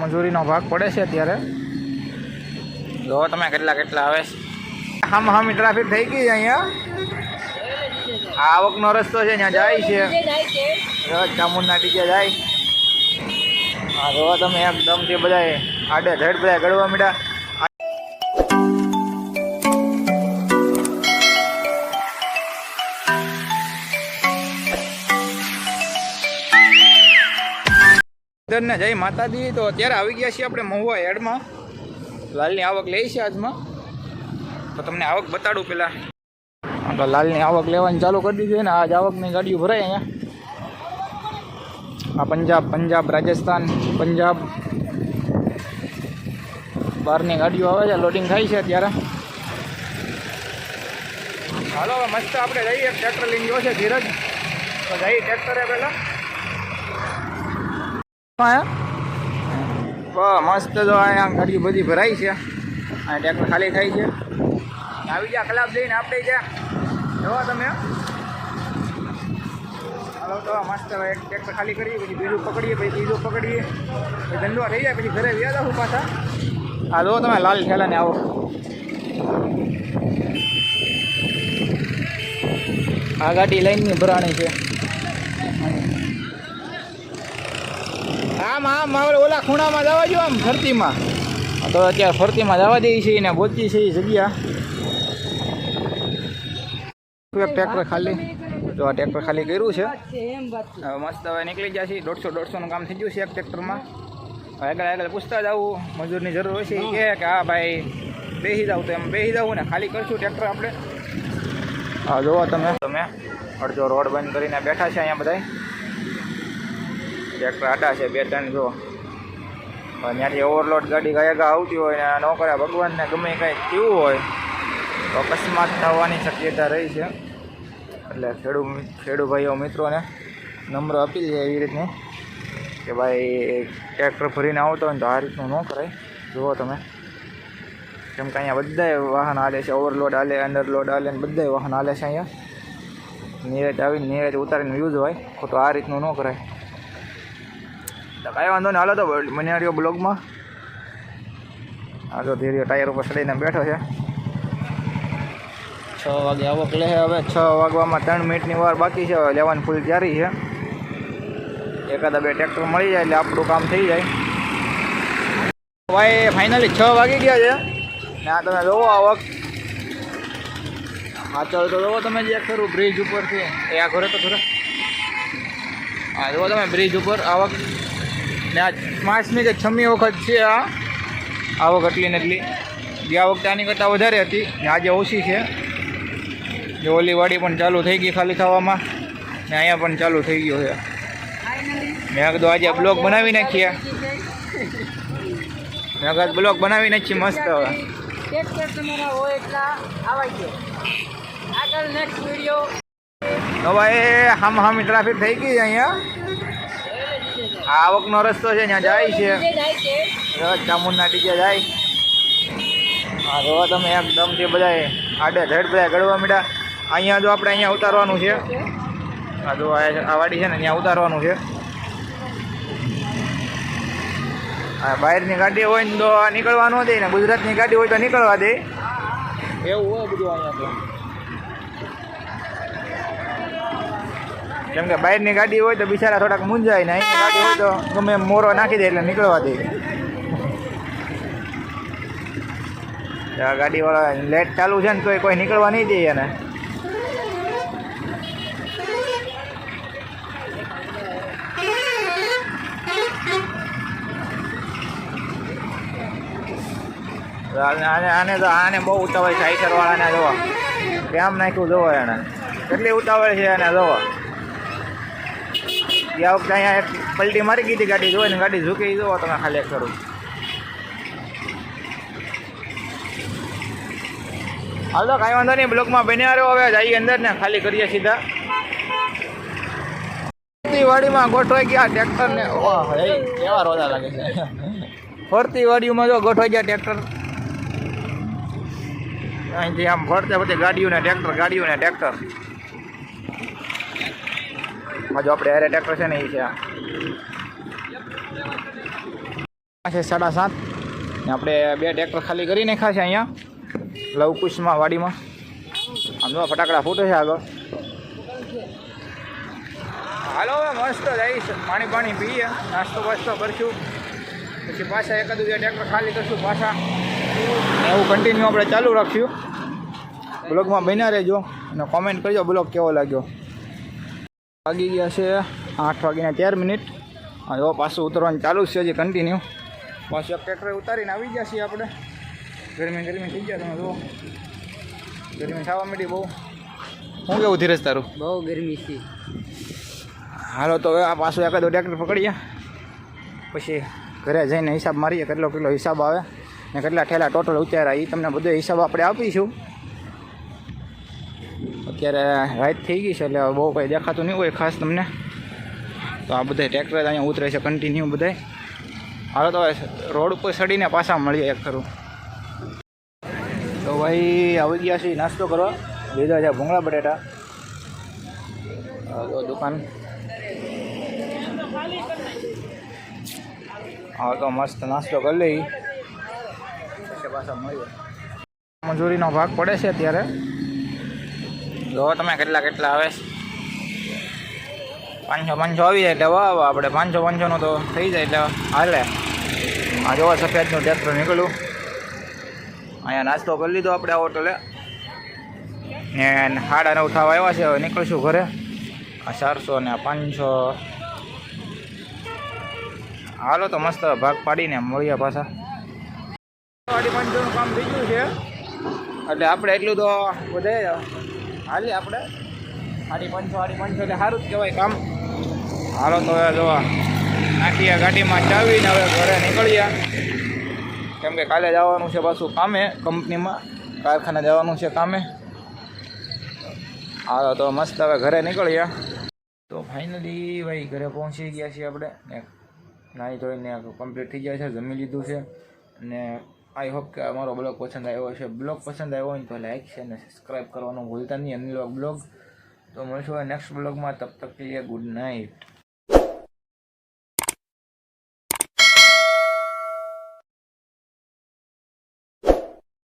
મજૂરીનો ભાગ પડે છે અત્યારે. જો તમે કેટલા કેટલા આવે છે. હામ હામી ટ્રાફિક થઈ ગઈ છે અહીંયા. આવકનો રસ્તો છે, ત્યાં જાય છે. ચામુંડના ટીકે જાય. હા જો તમે એકદમથી બધા આડે ધડ બધા ગળવા મીડા ને જય માતાજી. તો અત્યારે આવી ગયા છીએ આપણે મહુવા હેડમાં. લાલની આવક લઈ છે આજમાં. તો તમને આવક બતાડું પેલા. તો લાલની આવક લેવાની ચાલુ કરી દીધી ને આજ આવકની ગાડીઓ ભરાય અહીંયા. આ પંજાબ પંજાબ, રાજસ્થાન, પંજાબ. બહારની ગાડીઓ આવે છે, લોડિંગ થાય છે અત્યારે. હાલો મસ્ત આપણે જઈએ. ટ્રેક્ટર લઈને ગયો ધીરજ. તો જઈએ ટ્રેક્ટરે પહેલાં. મસ્ત જો અહીંયા ગાડી બધી ભરાઈ છે. અને ટેક્ટર ખાલી થાય છે. આવી જા ખલાબ જઈને આપણે જ્યાં જોવા તમે. હાલો તો મસ્ત એક ટેક્ટર ખાલી કરીએ પછી બીજું પકડીએ પછી ત્રીજું પકડીએ. પછી ધંધો થઈ જાય પછી ઘરે વ્યાજ આવું પાછા. હા જો તમે લાલ ઠેલાને આવો. આ ગાડી લાઈનની ભરાણી છે. આમ આમ આપણે ઓલા ખૂણામાં જવા જો આમ, ફરતીમાં. તો અત્યારે ફરતીમાં જવા દઈએ છીએ ને ગોતી છે એ જગ્યા. ટ્રેક્ટર ખાલી? જો આ ટ્રેક્ટર ખાલી કર્યું છે. મસ્ત હવે નીકળી ગયા છે દોઢસો દોઢસોનું કામ થઈ ગયું છે એક ટ્રેક્ટરમાં આગળ આગળ પૂછતા આવું મજૂરની જરૂર હોય છે. એ કે, હા, ભાઈ બેસી જાવ તો એમ બેસી જાવ ને ખાલી કરશું ટ્રેક્ટર આપણે. હા, જોવો તમે. તમે અડધો રોડ બંધ કરીને બેઠા છે અહીંયા બધા ટ્રેક્ટર આટા છે, બે ત્રણ જો. ત્યાંથી ઓવરલોડ ગાડી ગયા ગા આવતી હોય ને ન કરે, ભગવાનને ગમે કાંઈ થયું હોય, તો અકસ્માત થવાની શક્યતા રહી છે. એટલે ખેડૂ ખેડૂ ભાઈઓ મિત્રોને નમ્ર અપીલ છે એવી રીતની, કે ભાઈ ટ્રેક્ટર ફરીને આવતો હોય ને તો આ રીતનું ન કરાય. જુઓ તમે. કેમ કે અહીંયા બધાય વાહન હાલે છે ઓવરલોડ હાલે અંડરલોડ હાલે ને બધાય વાહન હાલે છે અહીંયા. નીરજ આવીને નીરજ ઉતારીને યુઝ હોય ખોટું આ રીતનું ન કરાય. તો કાંઈ વાંધો નહીં. હાલો તો મને રહ્યો બ્લોગમાં. આ તો ધીરે ટાયર ઉપર ચડીને બેઠો છે. છ વાગે આવક લે હવે. છ વાગવામાં ત્રણ મિનિટની વાર બાકી છે. હવે લેવાની ફૂલ તૈયારી છે. એકાદા બે ટ્રેક્ટર મળી જાય એટલે આપણું કામ થઈ જાય. ભાઈ ફાઇનલી છ વાગી ગયા છે. ને આ તમે જોવો આવક. ચાલો તો જોવો તમે જે ખરું બ્રિજ ઉપરથી. એ આ ઘરે તો ખરા. હા જોવો તમે બ્રિજ ઉપર આવક. ને આ પાંચમી કે છમી વખત છે આ. આવક એટલી ને એટલી. ગયા વખતે આની કરતાં વધારે હતી. ને આજે ઓછી છે. જે ઓલીવાડી પણ ચાલુ થઈ ગઈ ખાલી થવામાં ને અહીંયા પણ ચાલુ થઈ ગયો છે. મેં કીધું આજે બ્લોગ બનાવી નાખીએ. મેં કીધું બ્લોગ બનાવી નાખીએ મસ્ત હવે. હવે હામ હામી ટ્રાફિક થઈ ગઈ અહીંયા. આવકનો રસ્તો છે ત્યાં જાય છે. ચામુંડના ટીકે જાય. હા જોવા તમે એકદમથી બધા આડે ધડ બધા ગળવા મીડા અહીંયા જો આપણે અહીંયા ઉતારવાનું છે. આ જો આ વાડી છે ને ત્યાં ઉતારવાનું છે. આ બહારની ગાડી હોય ને તો નીકળવા ન દે ને ગુજરાતની ગાડી હોય તો નીકળવા દે. એવું હોય બધું અહીંયા કેમ કે બહારની ગાડી હોય તો બિચારા થોડાક મૂંઝાય ને અહીંની ગાડી હોય તો ગમે મોરો નાખી દે એટલે નીકળવા દે. આ ગાડીવાળા લેટ ચાલુ છે ને તોય કોઈ નીકળવા નહીં દે એને. આને આને તો આને બહુ ઉતાવળ છે વાળાને જોવા. કેમ નાખ્યું જોવો એને? કેટલી ઉતાવળ છે એને જોવો? ગયા વખતે અહીંયા એક પલટી મારી ગઈ હતી ગાડી જોઈ ને ગાડી ઝૂકી જોવો તમે ખાલી એક ખરું. હાલ, કાંઈ વાંધો નહીં, બ્લોકમાં બન્યા રહ્યો હવે જઈએ અંદર ને ખાલી કરીએ સીધા. વાડીમાં ગોઠવાઈ ગયા ટ્રેક્ટર ને કેવા રોજા લાગે છે. ફરતી વાડીમાં જો ગોઠવાઈ ગયા ટ્રેક્ટર. અહીંથી આમ ફરતે બધી ગાડીઓને ટ્રેક્ટર ગાડીઓને ટ્રેક્ટર. હજુ આપણે અરે ટ્રેક્ટર છે ને એ છે છે સાડા સાત. ને આપણે બે ટ્રેક્ટર ખાલી કરી નાખ્યા છે અહીંયા લવકુશમાં વાડીમાં. આમ જો ફટાકડા ફૂટે છે આગળ. હાલો, મસ્ત જઈશ. પાણી પાણી પીએ. નાસ્તો બાસ્તો કરશું. પછી પાછા એકાદ બે ટ્રેક્ટર ખાલી કરશું પાછા. એવું કન્ટિન્યુ આપણે ચાલુ રાખ્યું બ્લોગમાં બન્યા રહેજો. અને કોમેન્ટ કરજો બ્લોગ કેવો લાગ્યો. વાગી ગયા છે આઠ વાગીને તેર મિનિટ. હવે પાછું ઉતરવાનું ચાલુ જ છે હજી કન્ટિન્યુ પાછું એક ટ્રેક્ટર ઉતારીને આવી ગયા છીએ આપણે. ગરમી ગરમી થઈ ગયા તમે જુઓ. ગરમી થવા માંડી બહુ. શું કેવું ધીરજ તારું? બહુ ગરમી છે. હાલો તો હવે આ પાછું એકાદો ટ્રેક્ટર પકડીએ. પછી ઘરે જઈને હિસાબ મારીએ કેટલો કેટલો હિસાબ આવે ને કેટલા ઠેલા ટોટલ ઉતાર્યા એ તમને બધો હિસાબ આપણે આપીશું. અત્યારે રાત થઈ ગઈ છે, એટલે બહુ કંઈ દેખાતું નહીં હોય ખાસ તમને. તો આ બધા ટ્રેક્ટર અહીંયા ઉતરે છે કન્ટિન્યુ બધા હાલો તો રોડ ઉપર સડીને પાછા મળીએ એક ખરું. તો ભાઈ આવી ગયા છે નાસ્તો કરવા. લીધા છે ભૂંગળા બટેટા. આ દુકાન. હા, તો મસ્ત નાસ્તો કરી લઈ પાછા મળીએ. મજૂરીનો ભાગ પડે છે અત્યારે. જો તમે કેટલા કેટલા આવે? પાંચસો પાંચસો આવી જાય એટલે વાહ આપણે પાંચસો પાંચસોનું તો થઈ જાય એટલે હાલે. આ જોવા સફેદનું ટ્રેક્ટર નીકળ્યું. અહીંયા નાસ્તો કરી લીધો આપણે આ હોટલે ને સાડા નવ થવા આવ્યા છે હવે નીકળીશું ઘરે. આ ચારસો ને પાંચસો. હાલો તો મસ્ત ભાગ પાડીને મળીએ પાછા. સાડી પાંચસોનું કામ થઈ ગયું છે. એટલે આપણે એટલું તો બધે હાલી આપણે. સાડી પાંચસો સાડી પાંચસો એટલે સારું જ કહેવાય કામ. હાલો તો હવે જોવા. નાખીએ ગાડીમાં ચાવીને હવે ઘરે નીકળીએ કેમ કે કાલે જવાનું છે પાછું કામે, કંપનીમાં. કારખાને જવાનું છે કામે. હાલો તો મસ્ત હવે ઘરે નીકળીએ તો ફાઇનલી ભાઈ ઘરે પહોંચી ગયા છીએ આપણે. નાહી ધોઈને કમ્પ્લીટ થઈ ગયા છે, જમી લીધું છે. અને આઈ હોપ કે અમારો બ્લોગ પસંદ આવ્યો હશે. બ્લોગ પસંદ આવ્યો હોય તો લાઇક છે અને સબસ્ક્રાઈબ કરવાનું ભૂલતા નહીં. અનિલ બ્લોગ તો મળશું નેક્સ્ટ બ્લોગમાં. તબ તક કે ગુડ નાઇટ